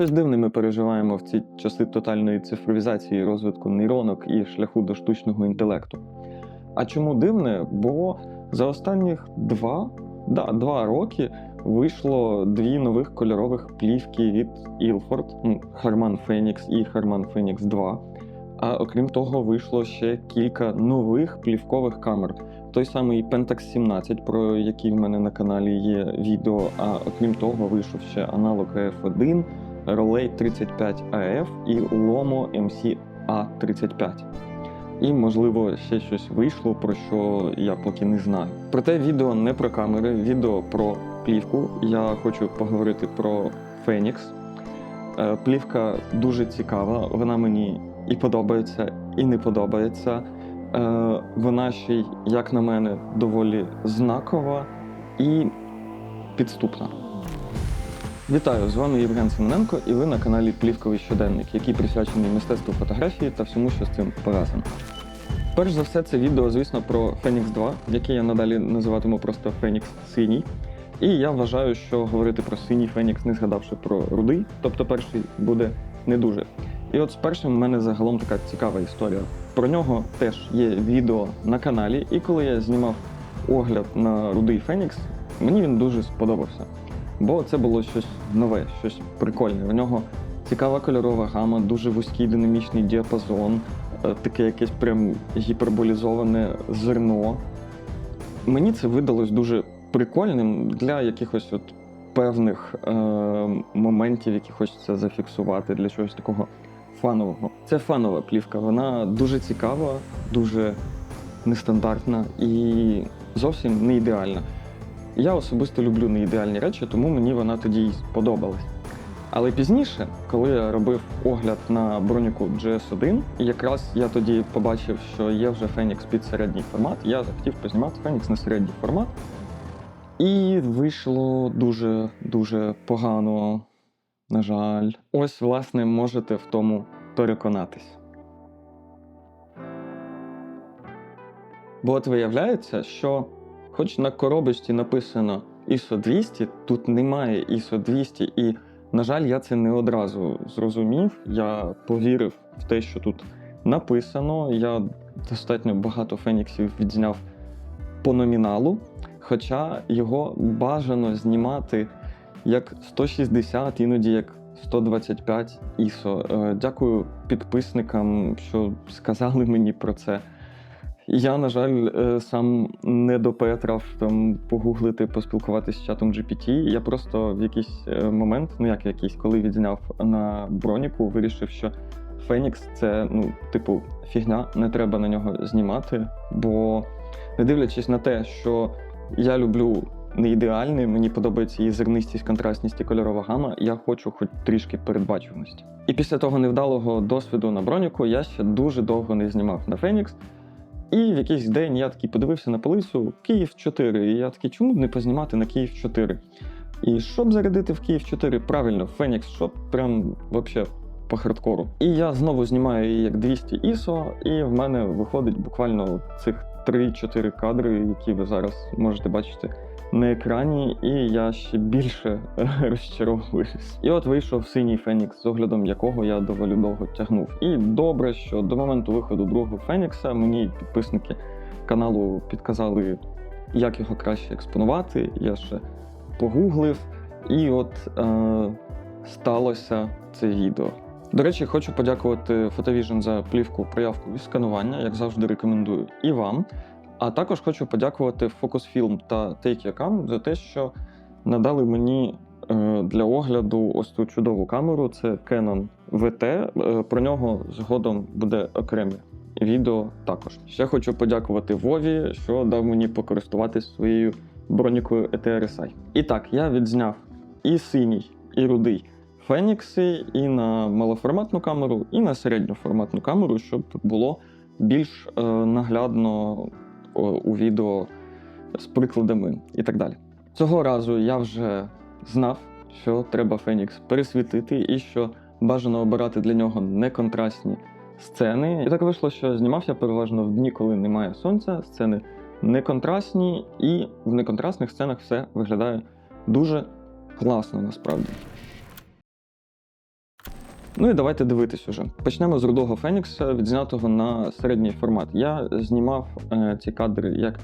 Щось дивне ми переживаємо в ці часи тотальної цифровізації, розвитку нейронок і шляху до штучного інтелекту. А чому дивне? Бо за останніх два, да, два роки вийшло дві нових кольорових плівки від ну, Harman Phoenix і Harman Phoenix 2. А окрім того, вийшло ще кілька нових плівкових камер. Той самий Pentax 17, про який в мене на каналі є відео. А окрім того, вийшов ще аналог EF1, Rolei 35AF і Lomo MC A35. І, можливо, ще щось вийшло, про що я поки не знаю. Проте відео не про камери, відео про плівку. Я хочу поговорити про Phoenix. Е, Плівка дуже цікава, вона мені і подобається, і не подобається. Е, Вона ще як на мене, доволі знакова і підступна. Вітаю! З вами Євген Семененко, і ви на каналі Плівковий щоденник, який присвячений мистецтву фотографії та всьому, що з цим пов'язано. Перш за все, це відео, звісно, про Phoenix 2, яке я надалі називатиму просто Phoenix синій. І я вважаю, що говорити про синій Phoenix, не згадавши про рудий, тобто перший буде не дуже. І от з першим в мене загалом така цікава історія. Про нього теж є відео на каналі, і коли я знімав огляд на рудий Phoenix, мені він дуже сподобався. Бо це було щось нове, щось прикольне. У нього цікава кольорова гама, дуже вузький динамічний діапазон, е, таке якесь прям гіперболізоване зерно. Мені це видалось дуже прикольним для якихось от певних е, моментів, які хочеться зафіксувати для чогось такого фанового. Це фанова плівка, вона дуже цікава, дуже нестандартна і зовсім не ідеальна. Я особисто люблю неідеальні речі, тому мені вона тоді й сподобалась. Але пізніше, коли я робив огляд на броніку GS1, якраз я тоді побачив, що є вже Phoenix під середній формат, я захотів познімати Phoenix на середній формат. І вийшло дуже-дуже погано. На жаль, ось, власне, можете в тому переконатись. Бо от виявляється, що хоч на коробочці написано ISO 200, тут немає ISO 200, і, на жаль, я це не одразу зрозумів. Я повірив в те, що тут написано. Я достатньо багато феніксів відзняв по номіналу, хоча його бажано знімати як 160, іноді як 125 ISO. Е, Дякую підписникам, що сказали мені про це. Я, на жаль, е, сам не допетрав там погуглити, поспілкуватися з чатом GPT. Я просто в якийсь е, момент, ну як якийсь, коли відзняв на броніку, вирішив, що Фенікс це, ну, типу, фігня, не треба на нього знімати. Бо не дивлячись на те, що я люблю не ідеальний, мені подобається її зернистість, контрастність і кольорова гама, я хочу хоч трішки передбачуваності. І після того невдалого досвіду на броніку я ще дуже довго не знімав на Фенікс. І в якийсь день я такий подивився на полицю Київ 4. І я такий, чому б не познімати на Київ 4? І щоб зарядити в Київ 4, правильно, Фенікс щоб прям вообще по хардкору. І я знову знімаю її як 200 ISO, і в мене виходить буквально цих 3-4 кадри, які ви зараз можете бачити на екрані, і я ще більше розчаровуюсь. І от вийшов синій Фенікс, з оглядом якого я доволі довго тягнув. І добре, що до моменту виходу другого Фенікса мені підписники каналу підказали, як його краще експонувати. Я ще погуглив, і от е, сталося це відео. До речі, хочу подякувати Photovision за плівку проявку і сканування, як завжди рекомендую і вам. А також хочу подякувати Focusfilm та Take.com за те, що надали мені е, для огляду ось цю чудову камеру. Це Canon VT. Е, Про нього згодом буде окреме відео також. Ще хочу подякувати Вові, що дав мені покористуватись своєю бронікою ETRSI. І так, я відзняв і синій, і рудий Фенікси, і на малоформатну камеру, і на середньоформатну камеру, щоб було більш е, наглядно у відео з прикладами і так далі. Цього разу я вже знав, що треба Фенікс пересвітити, і що бажано обирати для нього неконтрастні сцени. І так вийшло, що знімався переважно в дні, коли немає сонця, сцени неконтрастні, і в неконтрастних сценах все виглядає дуже класно насправді. Ну і давайте дивитись уже. Почнемо з рудого Фенікса, відзнятого на середній формат. Я знімав е, ці кадри як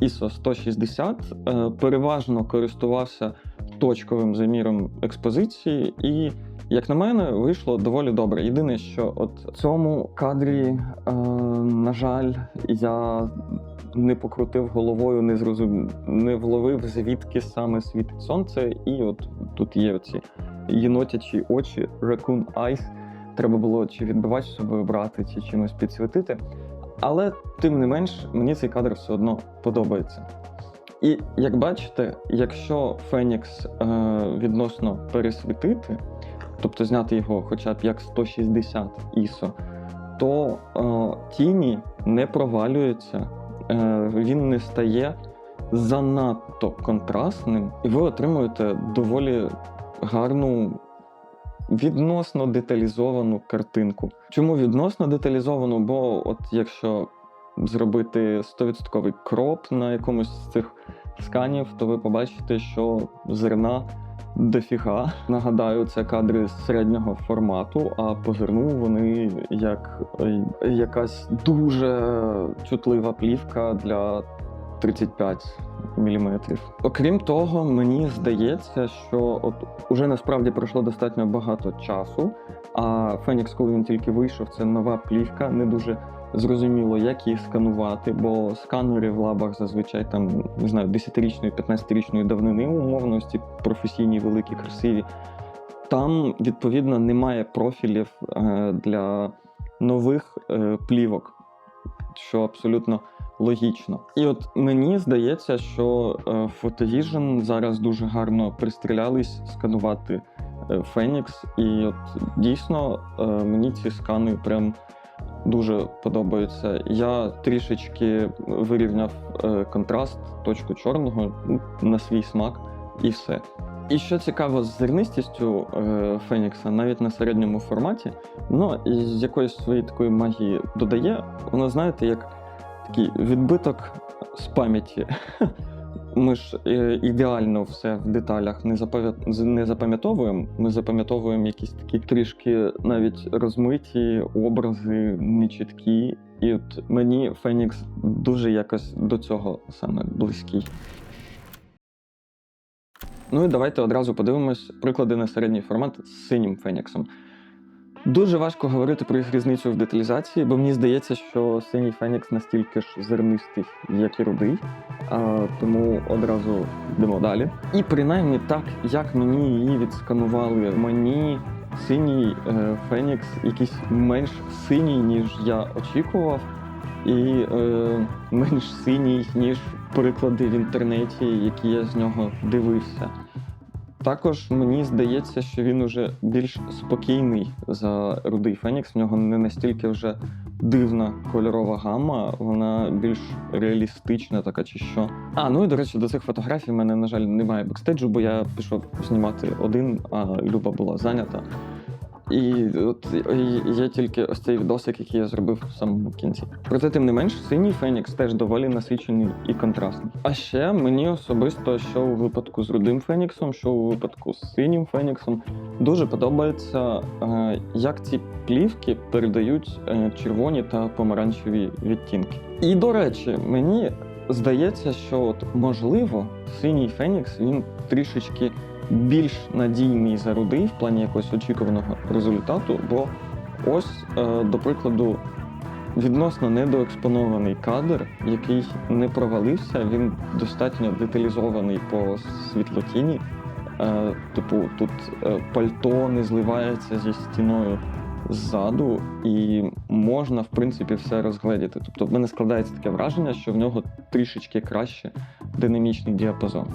ISO 160, е, переважно користувався точковим заміром експозиції, і, як на мене, вийшло доволі добре. Єдине, що от цьому кадрі, е, на жаль, я не покрутив головою, не зрозумів, не вловив, звідки саме світить сонце, і от тут є оці єнотячі очі, raccoon eyes. Треба було чи відбивач собою брати, чи чимось підсвітити. Але тим не менш, мені цей кадр все одно подобається. І як бачите, якщо Фенікс е, відносно пересвітити, тобто зняти його хоча б як 160 ISO, то е, тіні не провалюються, е, він не стає занадто контрастним, і ви отримуєте доволі гарну відносно деталізовану картинку. Чому відносно деталізовану? Бо от якщо зробити 100% кроп на якомусь з цих сканів, то ви побачите, що зерна дофіга. Нагадаю, це кадри середнього формату, а по зерну вони як якась дуже чутлива плівка для 35 міліметрів. Окрім того, мені здається, що от уже насправді пройшло достатньо багато часу. А Фенікс, коли він тільки вийшов, це нова плівка, не дуже зрозуміло, як її сканувати, бо сканери в лабах зазвичай там не знаю, 10-річної, 15-річної давнини умовно, ось ці професійні, великі, красиві. Там відповідно немає профілів е, для нових е, плівок, що абсолютно логічно. І от мені здається, що е, Photovision зараз дуже гарно пристрілялись сканувати е, Phoenix, і от дійсно е, мені ці скани прям дуже подобаються. Я трішечки вирівняв е, контраст, точку чорного ну, на свій смак, і все. І що цікаво з зернистістю е, Фенікса, навіть на середньому форматі, воно з якоїсь своєї такої магії додає, воно, знаєте, як такий відбиток з пам'яті. Ми ж е, ідеально все в деталях не не запам'ятовуємо. Ми запам'ятовуємо якісь такі трішки навіть розмиті образи, нечіткі. І от мені Фенікс дуже якось до цього саме близький. Ну і давайте одразу подивимось приклади на середній формат з синім Феніксом. Дуже важко говорити про їх різницю в деталізації, бо мені здається, що синій Фенікс настільки ж зернистий, як і рудий. А, тому одразу йдемо далі. І принаймні так, як мені її відсканували, мені синій е, Фенікс якийсь менш синій, ніж я очікував, і е, менш синій, ніж приклади в інтернеті, які я з нього дивився. Також мені здається, що він уже більш спокійний за рудий Фенікс. В нього не настільки вже дивна кольорова гама, вона більш реалістична, така чи що. А ну і до речі, до цих фотографій в мене, на жаль, немає бекстейджу, бо я пішов знімати один, а Люба була зайнята. І от і є тільки ось цей відосик, який я зробив в самому кінці. Проте, тим не менш, синій Фенікс теж доволі насичений і контрастний. А ще мені особисто, що у випадку з рудим Феніксом, що у випадку з синім Феніксом, дуже подобається, е, як ці плівки передають е, червоні та помаранчеві відтінки. І до речі, мені здається, що от можливо синій Фенікс він трішечки більш надійний за рудий в плані якогось очікуваного результату, бо ось, е, до прикладу, відносно недоекспонований кадр, який не провалився, він достатньо деталізований по світлотіні. Е, Типу, тут е, пальто не зливається зі стіною ззаду, і можна, в принципі, все розгледіти. Тобто, в мене складається таке враження, що в нього трішечки краще динамічний діапазон.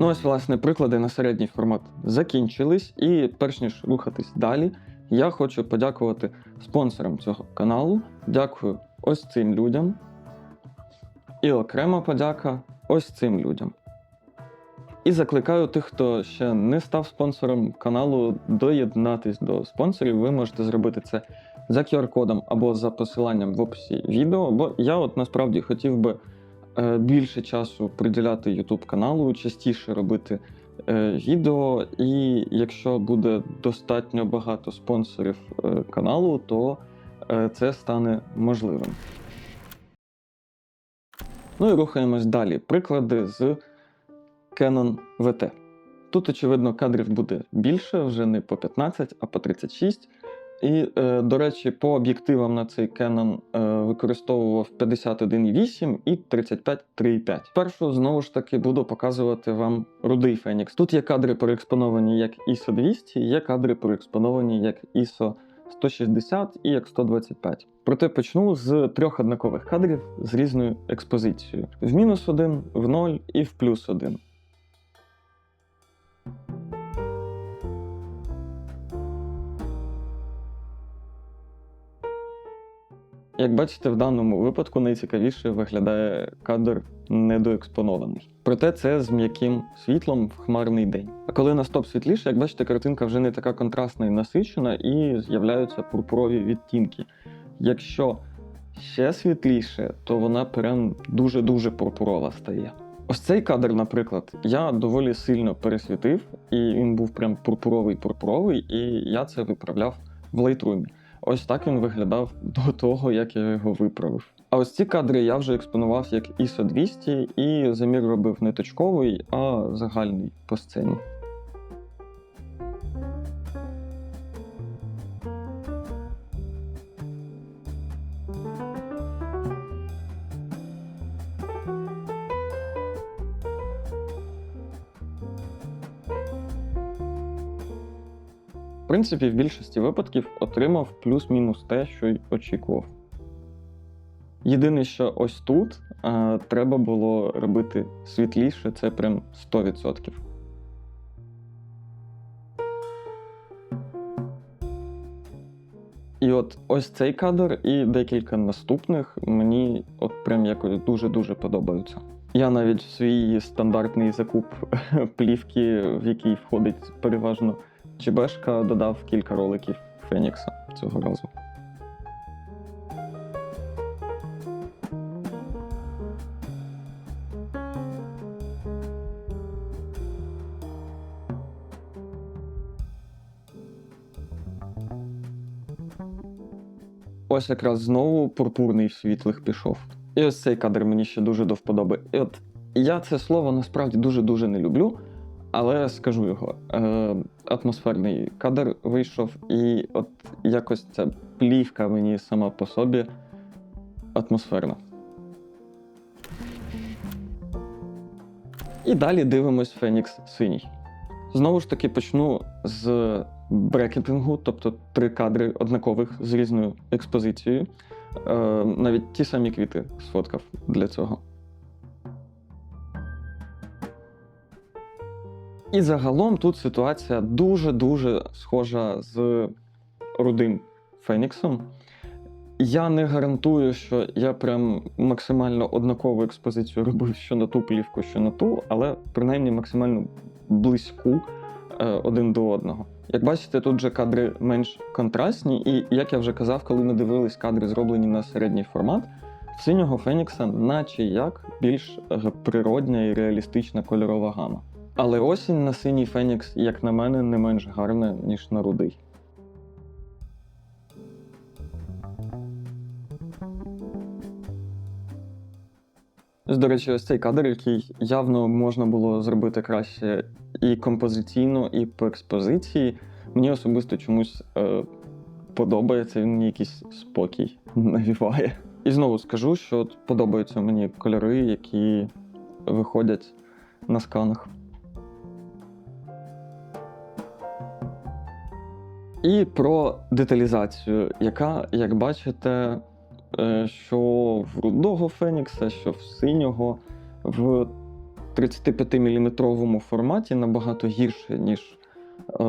Ну, ось, власне, приклади на середній формат закінчились, і перш ніж рухатись далі, я хочу подякувати спонсорам цього каналу. Дякую ось цим людям. І окрема подяка ось цим людям. І закликаю тих, хто ще не став спонсором каналу, доєднатись до спонсорів. Ви можете зробити це за QR-кодом або за посиланням в описі відео. Бо я от насправді хотів би більше часу приділяти YouTube каналу, частіше робити е, відео, і якщо буде достатньо багато спонсорів е, каналу, то е, це стане можливим. Ну і рухаємось далі. Приклади з Canon VT. Тут, очевидно, кадрів буде більше, вже не по 15, а по 36. І, е, до речі, по об'єктивам на цей Canon е, використовував 51,8 і 35,3,5. Спершу, знову ж таки, буду показувати вам рудий Фенікс. Тут є кадри проекспоновані як ISO 200, є кадри проекспоновані як ISO 160 і як 125. Проте почну з трьох однакових кадрів з різною експозицією: в мінус 1, в 0 і в плюс 1. Як бачите, в даному випадку найцікавіше виглядає кадр недоекспонований. Проте це з м'яким світлом в хмарний день. А коли на стоп світліше, як бачите, картинка вже не така контрастна і насичена, і з'являються пурпурові відтінки. Якщо ще світліше, то вона прям дуже-дуже пурпурова стає. Ось цей кадр, наприклад, я доволі сильно пересвітив, і він був прям пурпуровий-пурпуровий, і я це виправляв в Lightroom. Ось так він виглядав до того, як я його виправив. А ось ці кадри я вже експонував як ISO 200, і замір робив не точковий, а загальний по сцені. В принципі, в більшості випадків отримав плюс-мінус те, що й очікував. Єдине, що ось тут а, треба було робити світліше, це прям 100%. І от ось цей кадр і декілька наступних мені от прям якось дуже-дуже подобаються. Я навіть свій стандартний закуп плівки, в який входить переважно ЧБшка, додав кілька роликів Фенікса цього разу. Ось якраз знову пурпурний світлих пішов. І ось цей кадр мені ще дуже до вподоби. І от я це слово насправді дуже-дуже не люблю, але скажу його. Е, атмосферний кадр вийшов, і от якось ця плівка мені сама по собі атмосферна. І далі дивимось Фенікс синій. Знову ж таки почну з брекетингу, тобто три кадри однакових з різною експозицією. Е, навіть ті самі квіти сфоткав для цього. І загалом тут ситуація дуже-дуже схожа з рудим Феніксом. Я не гарантую, що я прям максимально однакову експозицію робив що на ту плівку, що на ту, але принаймні максимально близьку е, один до одного. Як бачите, тут же кадри менш контрастні, і як я вже казав, коли ми дивились кадри, зроблені на середній формат, в синього Фенікса, наче як більш е, природня і реалістична кольорова гама. Але осінь на синій Фенікс, як на мене, не менш гарна, ніж на рудий. До речі, ось цей кадр, який явно можна було зробити краще і композиційно, і по експозиції. Мені особисто чомусь е, подобається, він мені якийсь спокій навіває. І знову скажу, що подобаються мені кольори, які виходять на сканах. І про деталізацію, яка, як бачите, е, що в рудого Фенікса, що в синього в 35-мм форматі набагато гірше, ніж е,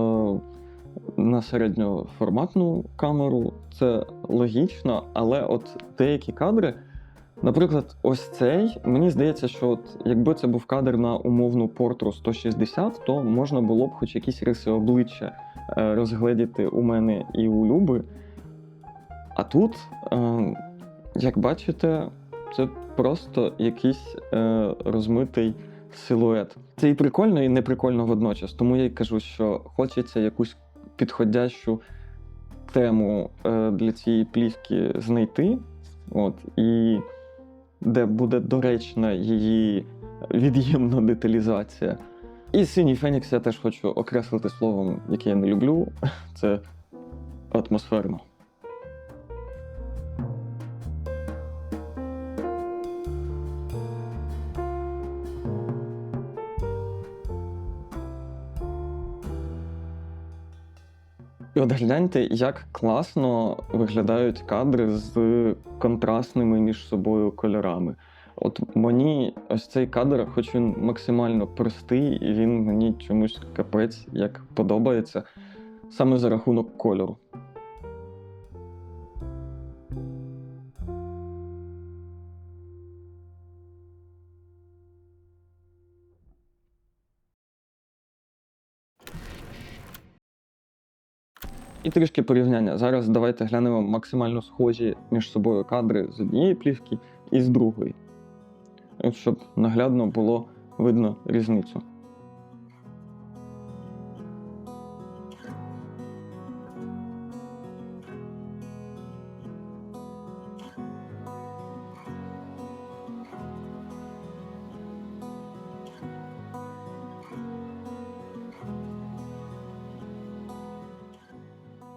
на середньоформатну камеру. Це логічно, але от деякі кадри, наприклад, ось цей, мені здається, що от якби це був кадр на умовну портру 160, то можна було б хоч якісь риси обличчя розгледіти у мене і у Люби. А тут, е, як бачите, це просто якийсь е, розмитий силует. Це і прикольно, і не прикольно водночас. Тому я й кажу, що хочеться якусь підходящу тему е, для цієї плівки знайти, от, і де буде доречна її від'ємна деталізація. І синій Фенікс я теж хочу окреслити словом, яке я не люблю. Це атмосферно. І от гляньте, як класно виглядають кадри з контрастними між собою кольорами. От мені ось цей кадр, хоч він максимально простий, і він мені чомусь капець як подобається саме за рахунок кольору. І трішки порівняння. Зараз давайте глянемо максимально схожі між собою кадри з однієї плівки і з другої. Щоб наглядно було видно різницю.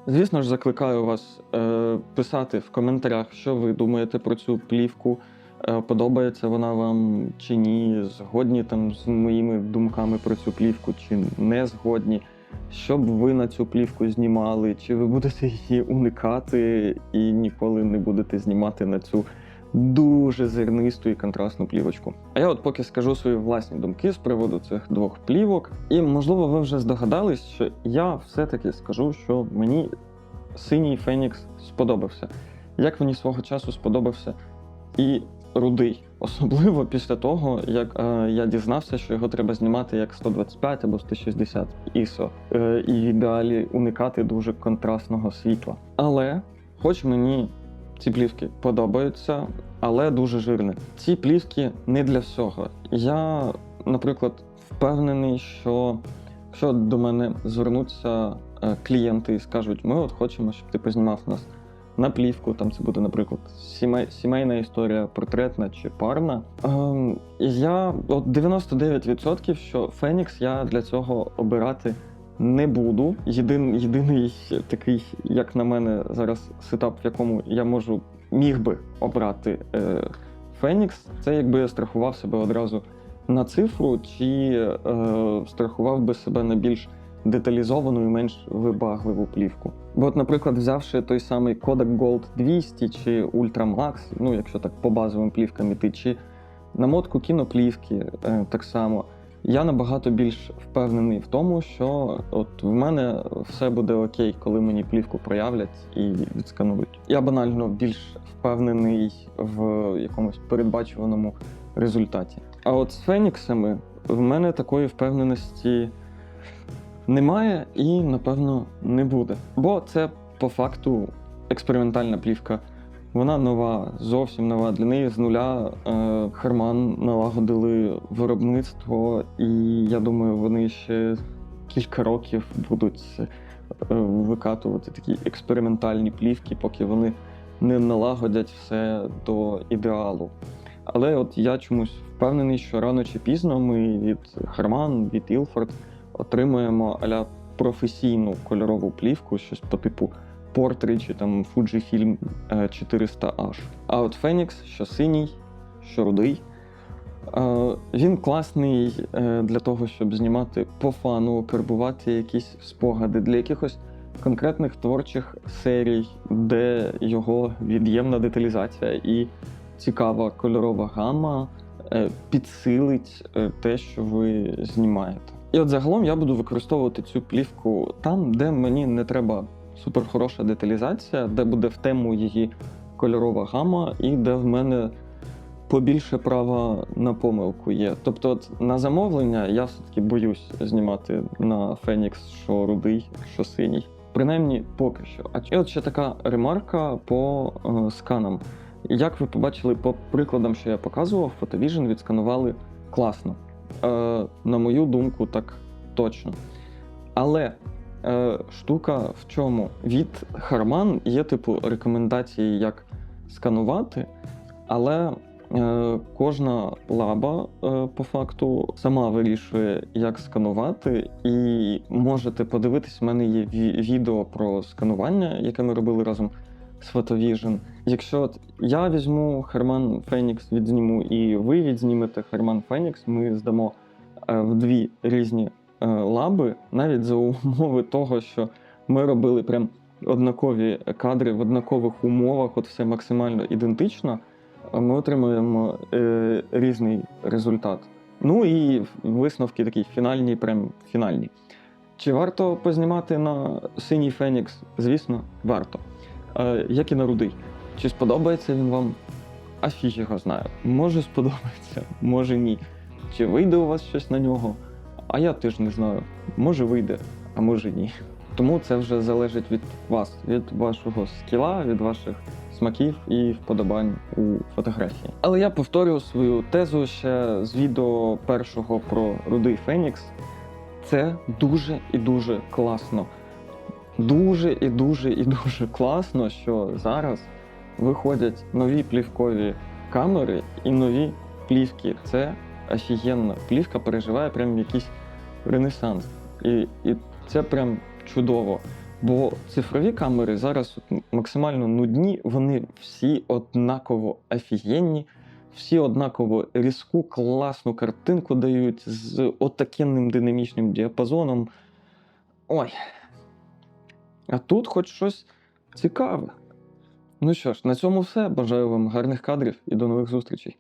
Звісно ж, закликаю вас е, писати в коментарях, що ви думаєте про цю плівку. Е, подобається вона вам чи ні, згодні там з моїми думками про цю плівку, чи не згодні. Що б ви на цю плівку знімали, чи ви будете її уникати і ніколи не будете знімати на цю дуже зернисту і контрастну плівочку. А я от поки скажу свої власні думки з приводу цих двох плівок. І можливо, ви вже здогадались, що я все-таки скажу, що мені синій Фенікс сподобався. Як мені свого часу сподобався і рудий, особливо після того, як е, я дізнався, що його треба знімати як 125 або 160 ISO, е, і в ідеалі уникати дуже контрастного світла. Але, хоч мені ці плівки подобаються, але дуже жирні. Ці плівки не для всього. Я, наприклад, впевнений, що якщо до мене звернуться е, клієнти і скажуть, ми от хочемо, щоб ти познімав нас на плівку, там це буде, наприклад, сімей, сімейна історія, портретна чи парна. Ем, я от 99% що Фенікс я для цього обирати не буду. Єдин, єдиний такий, як на мене, зараз сетап, в якому я можу міг би обрати е, Фенікс, це якби я страхував себе одразу на цифру, чи е, страхував би себе на більш деталізовану і менш вибагливу плівку. Бо, от, наприклад, взявши той самий Kodak Gold 200 чи Ultra Max, ну якщо так по базовим плівкам іти, чи намотку кіноплівки е, так само. Я набагато більш впевнений в тому, що от в мене все буде окей, коли мені плівку проявлять і відсканують. Я банально більш впевнений в якомусь передбачуваному результаті. А от з Феніксами в мене такої впевненості немає і, напевно, не буде. Бо це по факту експериментальна плівка. Вона нова, зовсім нова. Для неї з нуля е, Харман налагодили виробництво, і я думаю, вони ще кілька років будуть е, викатувати такі експериментальні плівки, поки вони не налагодять все до ідеалу. Але от я чомусь впевнений, що рано чи пізно ми від Харман, від Ilford отримуємо аля професійну кольорову плівку, щось по типу Portrait чи там Fujifilm 400H. А от Phoenix, що синій, що рудий. е, Він класний е, для того, щоб знімати по фану, карбувати якісь спогади для якихось конкретних творчих серій, де його від'ємна деталізація і цікава кольорова гама е, підсилить е, те, що ви знімаєте. І от загалом я буду використовувати цю плівку там, де мені не треба суперхороша деталізація, де буде в тему її кольорова гама, і де в мене побільше права на помилку є. Тобто, от на замовлення я все-таки боюсь знімати на Фенікс, що рудий, що синій. Принаймні поки що. А і от ще така ремарка по е, сканам. Як ви побачили по прикладам, що я показував, Photovision відсканували класно. Е, на мою думку, так точно. Але е, штука в чому? Від Harman є типу рекомендації, як сканувати, але е, кожна лаба е, по факту сама вирішує, як сканувати, і можете подивитись, в мене є відео про сканування, яке ми робили разом з Photovision. Якщо от я візьму Herman Phoenix, відзніму, і ви відзнімете Herman Phoenix, ми здамо е, в дві різні е, лаби, навіть за умови того, що ми робили прям однакові кадри в однакових умовах, от все максимально ідентично, ми отримуємо е, різний результат. Ну і висновки такі фінальні, прям фінальні. Чи варто познімати на синій Фенікс? Звісно, варто. Як і на рудий. Чи сподобається він вам? А фіг його знає. Може сподобається, може ні. Чи вийде у вас щось на нього? А я теж не знаю. Може вийде, а може ні. Тому це вже залежить від вас, від вашого скіла, від ваших смаків і вподобань у фотографії. Але я повторю свою тезу ще з відео першого про рудий Фенікс. Це дуже і дуже класно. Дуже і дуже і дуже класно, що зараз виходять нові плівкові камери і нові плівки. Це офігенно. Плівка переживає прям якийсь ренесанс. І, і це прям чудово. Бо цифрові камери зараз максимально нудні, вони всі однаково офігенні, всі однаково різку, класну картинку дають з отакенним динамічним діапазоном. Ой. А тут хоч щось цікаве. Ну що ж, на цьому все. Бажаю вам гарних кадрів і до нових зустрічей.